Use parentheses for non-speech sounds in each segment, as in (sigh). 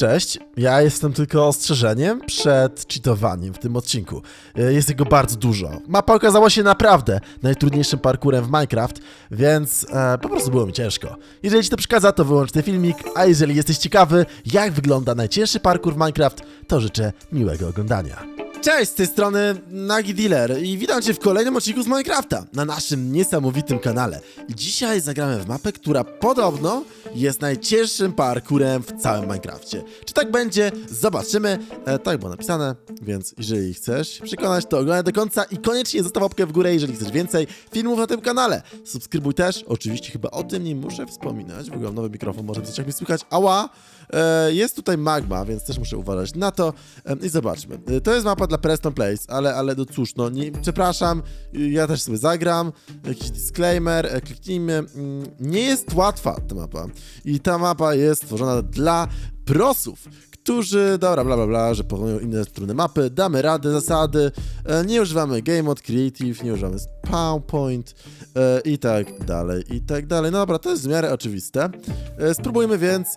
cześć. Ja jestem tylko ostrzeżeniem przed cheatowaniem w tym odcinku. E, Jest jego bardzo dużo. Mapa okazała się naprawdę najtrudniejszym parkurem w Minecraft, więc e, po prostu było mi ciężko. Jeżeli Ci to przeszkadza, to wyłącz ten filmik, a jeżeli jesteś ciekawy, jak wygląda najcięższy parkur w Minecraft, to życzę miłego oglądania. Cześć, z tej strony Nagi Dealer i witam Cię w kolejnym odcinku z Minecrafta na naszym niesamowitym kanale. Dzisiaj zagramy w mapę, która podobno jest najcięższym parkurem w całym Minecrafcie. Czy tak będzie? Zobaczymy. E, tak było napisane, więc jeżeli chcesz przekonać, to oglądaj do końca i koniecznie zostaw łapkę w górę, jeżeli chcesz więcej filmów na tym kanale. Subskrybuj też, oczywiście chyba o tym nie muszę wspominać, w ogóle mam nowy mikrofon, może coś jak mi słychać. Ała! E, jest tutaj magma, więc też muszę uważać na to. E, I zobaczmy. E, to jest mapa dla Preston Place, ale, ale no cóż, no nie, przepraszam, ja też sobie zagram. Jakiś disclaimer, kliknijmy. Mm, Nie jest łatwa ta mapa. I ta mapa jest stworzona dla prosów, którzy, dobra, bla, bla, bla, że pokonują inne trudne mapy, damy radę, zasady, e, nie używamy Game Mode Creative, nie używamy Spawn Point e, i tak dalej, i tak dalej. No dobra, to jest w miarę oczywiste. E, spróbujmy więc...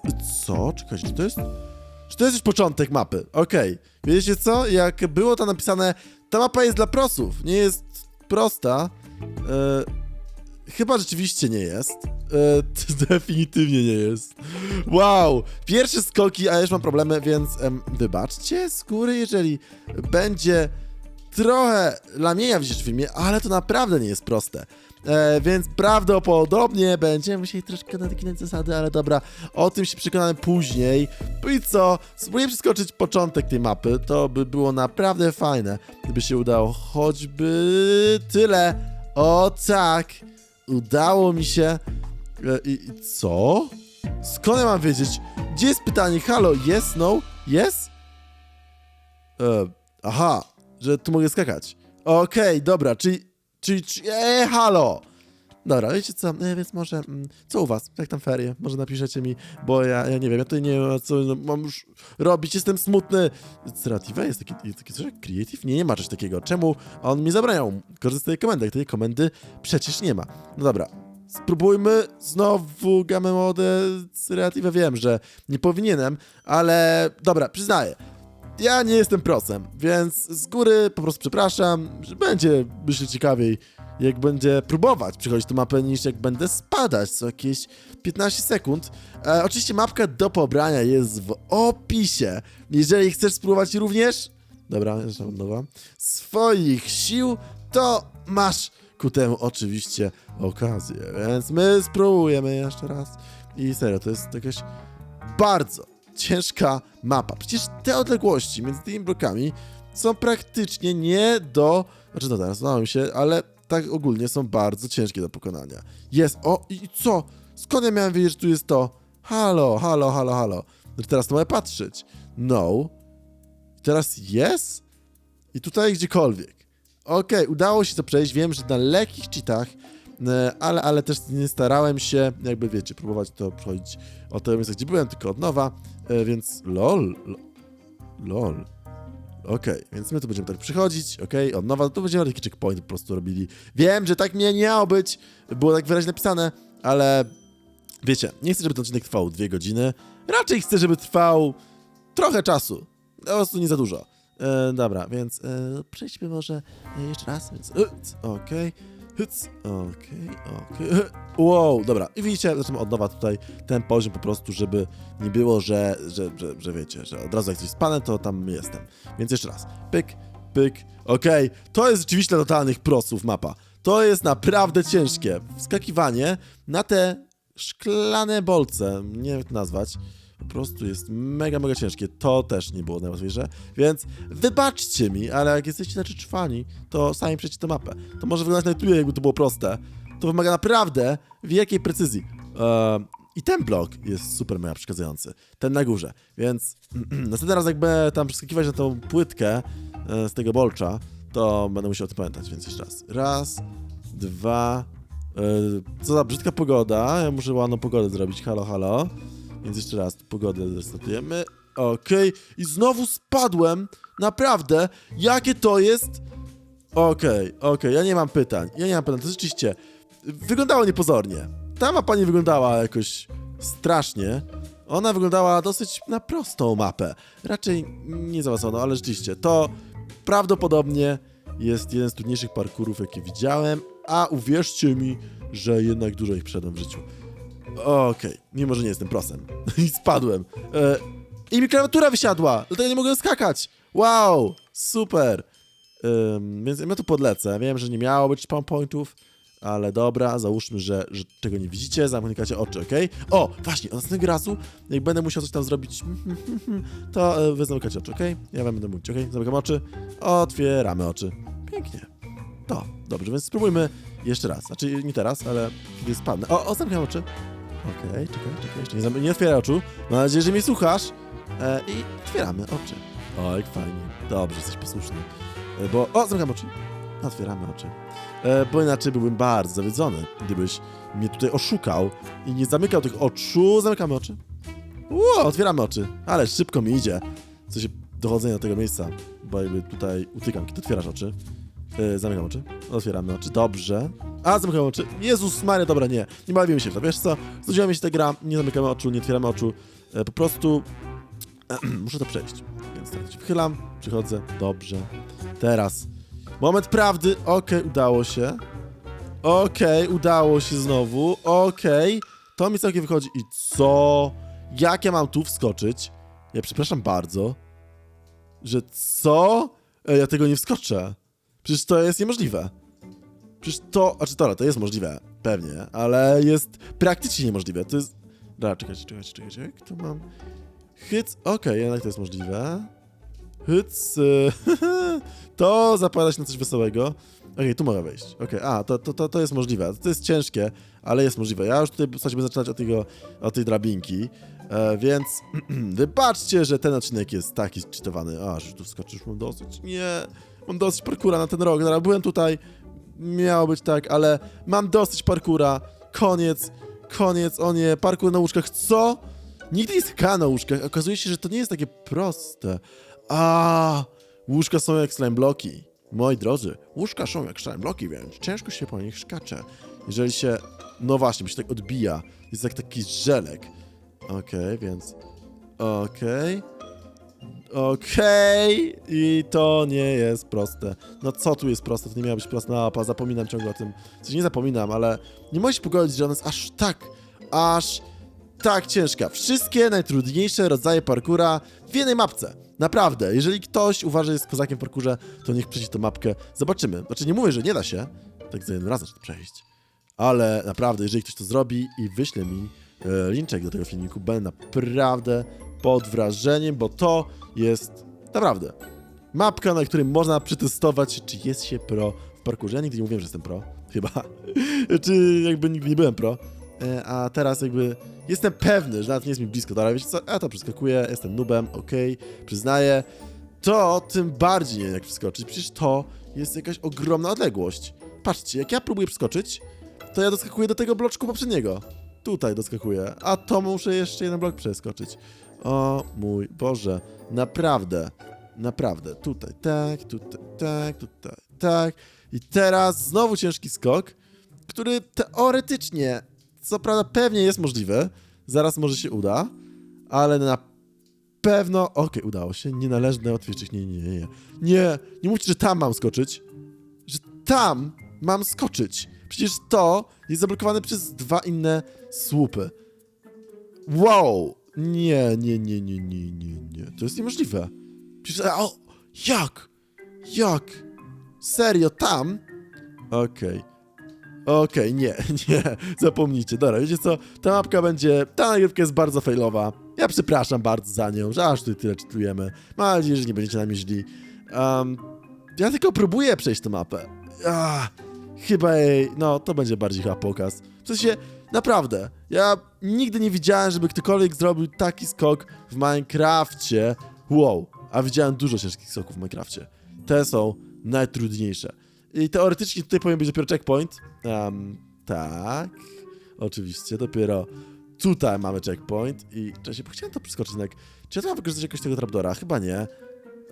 Co? Czekajcie, czy to jest... Czy to jest już początek mapy? Okej. Wiecie co? Jak było tam napisane, ta mapa jest dla prosów, nie jest prosta. Chyba rzeczywiście nie jest. E, (laughs) definitywnie nie jest. Wow! Pierwsze skoki, a już mam problemy, więc em, wybaczcie z góry, jeżeli będzie trochę lamienia w filmie, ale to naprawdę nie jest proste. E, więc prawdopodobnie będziemy musieli troszkę naginać zasady, ale dobra, o tym się przekonamy później. No i co? Spróbuję przeskoczyć początek tej mapy, to by było naprawdę fajne, gdyby się udało choćby tyle. O tak! Udało mi się. E, I, i co? Skąd ja mam wiedzieć? Gdzie jest pytanie? Halo, yes, no, yes? E, aha, że tu mogę skakać. Okej, dobra, czyli, czyli, czyli e, halo! Dobra, wiecie co, e, więc może, mm, co u was? Jak tam ferie? Może napiszecie mi, bo ja, ja nie wiem, ja tutaj nie wiem, co no, mam już robić, jestem smutny. Creative jest taki, jest taki coś jak Creative? Nie, nie ma czegoś takiego. Czemu on mi zabraniał korzystać z tej komendy? Jak tej komendy przecież nie ma. No dobra, spróbujmy znowu gamę modę Creative. Wiem, że nie powinienem, ale dobra, przyznaję. Ja nie jestem prosem, więc z góry po prostu przepraszam, że będzie, myślę, ciekawiej, jak będzie próbować przechodzić tę mapę, niż jak będę spadać co jakieś 15 sekund. E, oczywiście mapka do pobrania jest w opisie. Jeżeli chcesz spróbować również, dobra, jeszcze nowa, swoich sił, to masz ku temu oczywiście okazję, więc my spróbujemy jeszcze raz. I serio, to jest jakaś bardzo ciężka mapa. Przecież te odległości między tymi blokami są praktycznie nie do... Znaczy, no teraz znałem się, ale tak ogólnie są bardzo ciężkie do pokonania. Jest, o i co? Skąd ja miałem wiedzieć, że tu jest to? Halo, halo, halo, halo. Teraz to mogę patrzeć. No. Teraz jest? I tutaj gdziekolwiek. Okej, udało się to przejść. Wiem, że na lekkich cheatach, e, ale, ale też nie starałem się, jakby wiecie, próbować to przechodzić od tego miejsca, gdzie byłem, tylko od nowa, e, więc lol, lo- lol. Okej, więc my tu będziemy tak przychodzić, okej, od nowa, tu będziemy taki checkpoint po prostu robili. Wiem, że tak mnie nie miało być, było tak wyraźnie napisane, ale wiecie, nie chcę, żeby ten odcinek trwał dwie godziny, raczej chcę, żeby trwał trochę czasu, po prostu nie za dużo. E, dobra, więc e, przejdźmy może e, jeszcze raz, więc okej, hyc, okej, okej, wow, dobra, i widzicie, zaczynamy od nowa tutaj ten poziom po prostu, żeby nie było, że, że, że, że wiecie, że od razu jak coś spanę, to tam jestem. Więc jeszcze raz, pyk, pyk, okej, to jest rzeczywiście totalnych prosów mapa. To jest naprawdę ciężkie. Wskakiwanie na te szklane bolce, nie wiem jak to nazwać, po prostu jest mega, mega ciężkie. To też nie było najłatwiejsze, więc wybaczcie mi, ale jak jesteście na czwani, to sami przejdziecie tę mapę. To może wyglądać na YouTube, jakby to było proste. To wymaga naprawdę wielkiej precyzji. Ehm, I ten blok jest super mega przeszkadzający. Ten na górze. Więc (clears throat) następny raz, jak będę tam przeskakiwać na tą płytkę e, z tego bolcza, to będę musiał o tym pamiętać. Więc jeszcze raz. Raz, dwa. e, co za brzydka pogoda. Ja muszę ładną pogodę zrobić. Halo, halo. Więc jeszcze raz pogodę restartujemy. Okej. I znowu spadłem. Naprawdę. Jakie to jest? Okej, okej. Ja nie mam pytań. Ja nie mam pytań. To rzeczywiście wyglądało niepozornie. Ta mapa nie wyglądała jakoś strasznie. Ona wyglądała dosyć na prostą mapę. Raczej nie zaawansowaną, ale rzeczywiście to prawdopodobnie jest jeden z trudniejszych parkurów, jakie widziałem, a uwierzcie mi, że jednak dużo ich przeszedłem w życiu. Okej, mimo że nie jestem prosem. (laughs) I spadłem. E, I mi klawiatura wysiadła, dlatego nie mogłem skakać. Wow, super. Więc ja tu podlecę. Wiem, że nie miało być pointów, ale dobra, załóżmy, że, że tego nie widzicie, zamykacie oczy, ok? O, właśnie, od następnego razu, jak będę musiał coś tam zrobić, (laughs) to e, wy zamykacie oczy, ok? Ja wam będę mówić, ok? Zamykam oczy, otwieramy oczy. Pięknie. To, dobrze, więc spróbujmy jeszcze raz. Znaczy, nie teraz, ale kiedy spadnę. O, o zamykam oczy. Okej, czekaj, czekaj, jeszcze nie, nie otwieraj oczu. Mam nadzieję, że mnie słuchasz. E, I otwieramy oczy. O, jak fajnie. Dobrze, jesteś posłuszny. E, bo... O, zamykam oczy. Otwieramy oczy. E, bo inaczej byłbym bardzo zawiedzony, gdybyś mnie tutaj oszukał i nie zamykał tych oczu. Zamykamy oczy. Ło, otwieramy oczy. Ale szybko mi idzie. W sensie dochodzenia do tego miejsca, bo jakby tutaj utykam, kiedy otwierasz oczy. E, zamykam oczy. Otwieramy oczy. Dobrze. A, zamykam oczy. Jezus Maria, dobra, nie. Nie bawimy się w to. Wiesz co? Znudziła się ta gra. Nie zamykamy oczu, nie otwieramy oczu. E, po prostu (clears throat) muszę to przejść. Więc tak się wychylam, przychodzę. Dobrze. Teraz. Moment prawdy. Okej, udało się. Okej, udało się znowu. Okej. To mi całkiem wychodzi. I co? Jak ja mam tu wskoczyć? Ja przepraszam bardzo. Że co? Ej, ja tego nie wskoczę. Przecież to jest niemożliwe. Przecież to, znaczy dobra, to jest możliwe, pewnie, ale jest praktycznie niemożliwe. To jest... Dobra, czekajcie, czekajcie, czekajcie, jak to mam... Hyc, okej, jednak to jest możliwe. Hyc, (laughs) to zapowiada się na coś wesołego. Okej, tu mogę wejść. Okej, a, to, to, to, to jest możliwe. To jest ciężkie, ale jest możliwe. Ja już tutaj w będę zaczynać od, tego, od tej drabinki, e, więc (clears throat) wybaczcie, że ten odcinek jest taki cheatowany. A, że tu wskoczysz, mam dosyć. Nie, mam dosyć parkura na ten rok. Dobra, byłem tutaj, miało być tak, ale mam dosyć parkura. Koniec, koniec, o nie, parkur na łóżkach. Co? Nigdy nie skakałem na łóżkach. Okazuje się, że to nie jest takie proste. A, łóżka są jak slime bloki. Moi drodzy, łóżka są jak slime bloki, więc ciężko się po nich skacze. Jeżeli się, no właśnie, bo się tak odbija, jest jak taki żelek. Okej, więc, okej. Okej, i to nie jest proste. No co tu jest proste? To nie miała być prosta mapa, zapominam ciągle o tym. Coś nie zapominam, ale nie się pogodzić, że ona jest aż tak, aż tak ciężka. Wszystkie najtrudniejsze rodzaje parkura w jednej mapce. Naprawdę, jeżeli ktoś uważa, że jest kozakiem w parkurze, to niech przejdzie tę mapkę. Zobaczymy. Znaczy nie mówię, że nie da się, tak za jednym razem przejść. Ale naprawdę, jeżeli ktoś to zrobi i wyśle mi e, linczek do tego filmiku, będę naprawdę pod wrażeniem, bo to jest naprawdę mapka, na której można przetestować, czy jest się pro w parkurze. Ja nigdy nie mówiłem, że jestem pro, chyba. (laughs) czy jakby nigdy nie byłem pro. E, a teraz jakby jestem pewny, że nawet nie jest mi blisko. Dobra, wiecie co? Ja to przeskakuję, jestem nubem, okej, przyznaję. To tym bardziej nie wiem jak przeskoczyć, przecież to jest jakaś ogromna odległość. Patrzcie, jak ja próbuję przeskoczyć, to ja doskakuję do tego bloczku poprzedniego. Tutaj doskakuję, a to muszę jeszcze jeden blok przeskoczyć. O mój Boże, naprawdę, naprawdę, tutaj tak, tutaj tak, tutaj tak. I teraz znowu ciężki skok, który teoretycznie, co prawda pewnie jest możliwy, zaraz może się uda, ale na pewno, okej, udało się, nienależne otwierać, nie, nie, nie, nie, nie, nie mówcie, że tam mam skoczyć, że tam mam skoczyć. Przecież to jest zablokowane przez dwa inne słupy. Wow! Nie, nie, nie, nie, nie, nie, nie. To jest niemożliwe. Przecież, o, jak? Jak? Serio, tam? Okej. Okej, nie, (laughs) nie, zapomnijcie. Dobra, wiecie co? Ta mapka będzie, ta nagrywka jest bardzo failowa. Ja przepraszam bardzo za nią, że aż tutaj tyle czytujemy. Mam nadzieję, że nie będziecie nami źli. Um, ja tylko próbuję przejść tę mapę. Ah, chyba jej, no to będzie bardziej chyba pokaz. W sensie, naprawdę, ja nigdy nie widziałem, żeby ktokolwiek zrobił taki skok w Minecrafcie. Wow, a widziałem dużo ciężkich skoków w Minecrafcie. Te są najtrudniejsze. I teoretycznie tutaj powinien być dopiero checkpoint. Um, tak, oczywiście, dopiero tutaj mamy checkpoint i cześć, bo chciałem to przeskoczyć. Czy ja to mam wykorzystać jakoś tego trapdora? Chyba nie.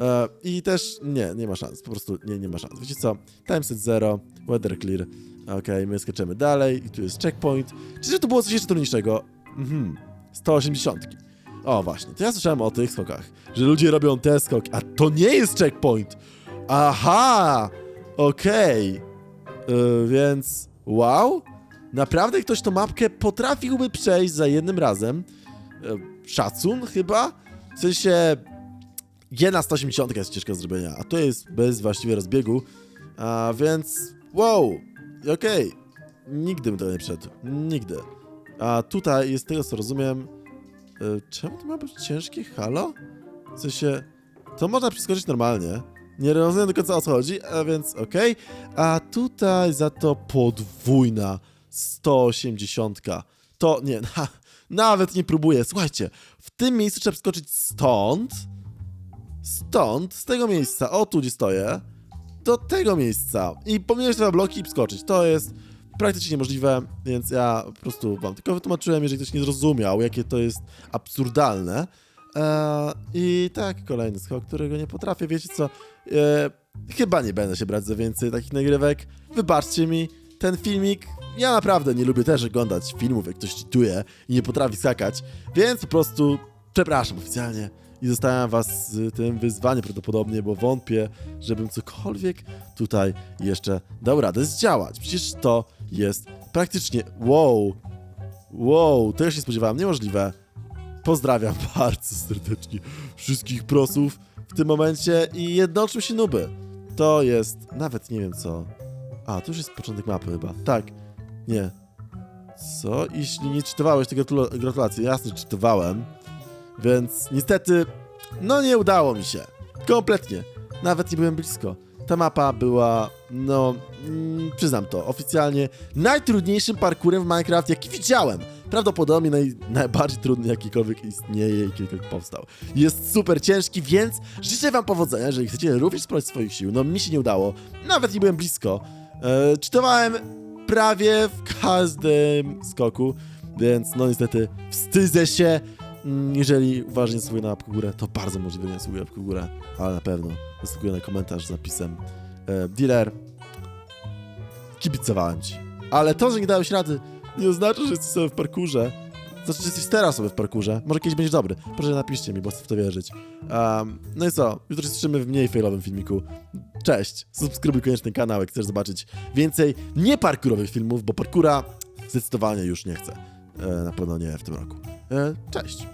E, I też nie, nie ma szans, po prostu nie, nie ma szans. Wiecie co? Timeset 0, weather clear. Okej, my skaczemy dalej i tu jest checkpoint. Czy to było coś jeszcze trudniejszego? Mhm. 180. O, właśnie, to ja słyszałem o tych skokach, że ludzie robią te skoki, a to nie jest checkpoint. Aha, okej. Yy, więc wow, naprawdę ktoś tą mapkę potrafiłby przejść za jednym razem. Yy, szacun chyba? W sensie, jedna 180 jest ciężka zrobienia, a to jest bez właściwie rozbiegu, a więc wow, okej, nigdy bym tego nie przeszedł, nigdy. A tutaj jest tego co rozumiem, yy, czemu to ma być ciężkie, halo? W sensie, to można przeskoczyć normalnie. Nie rozumiem do końca o co chodzi, a więc okej. A tutaj za to podwójna 180. To nie, (laughs) na, nawet nie próbuję. Słuchajcie, w tym miejscu trzeba przeskoczyć stąd, stąd, z tego miejsca, o tu gdzie stoję, do tego miejsca i pominąć te bloki i przeskoczyć. To jest praktycznie niemożliwe, więc ja po prostu wam tylko wytłumaczyłem, jeżeli ktoś nie zrozumiał, jakie to jest absurdalne. Eee, I tak, kolejny skok, którego nie potrafię. Wiecie co? Eee, chyba nie będę się brać za więcej takich nagrywek. Wybaczcie mi ten filmik. Ja naprawdę nie lubię też oglądać filmów, jak ktoś czytuje i nie potrafi skakać, więc po prostu przepraszam oficjalnie i zostawiam was z tym wyzwaniem prawdopodobnie, bo wątpię, żebym cokolwiek tutaj jeszcze dał radę zdziałać. Przecież to jest praktycznie... Wow! Wow, tego się spodziewałem, niemożliwe. Pozdrawiam (laughs) bardzo serdecznie wszystkich prosów w tym momencie i jednoczą się nuby. To jest nawet nie wiem co. A, to już jest początek mapy chyba. Tak. Nie. Co? Jeśli nie czytowałeś, to gratula- gratulacje. Jasne, czytowałem. Więc niestety, no nie udało mi się. Kompletnie. Nawet nie byłem blisko. Ta mapa była, no, mm, przyznam to, oficjalnie najtrudniejszym parkurem w Minecraft, jaki widziałem. Prawdopodobnie naj, najbardziej trudny, jakikolwiek istnieje i kiedykolwiek powstał. Jest super ciężki, więc życzę wam powodzenia, jeżeli chcecie również spróbować swoich sił. No, mi się nie udało. Nawet nie byłem blisko. E, czytowałem prawie w każdym skoku, więc no niestety wstydzę się. Mm, Jeżeli uważnie zasługuje na łapkę górę, to bardzo możliwe, że nie zasługuje na łapkę górę, ale na pewno zasługuje na komentarz z napisem e, Dealer, kibicowałem ci. Ale to, że nie dałeś rady, nie oznacza, że jesteś sobie w parkurze. Znaczy, że jesteś teraz sobie w parkurze. Może kiedyś będziesz dobry. Proszę napiszcie mi, bo chcę w to wierzyć. Um, no i co? Jutro się słyszymy w mniej failowym filmiku. Cześć! Subskrybuj koniecznie kanał, jak chcesz zobaczyć więcej nieparkurowych filmów, bo parkura zdecydowanie już nie chcę. E, na pewno nie w tym roku. E, cześć!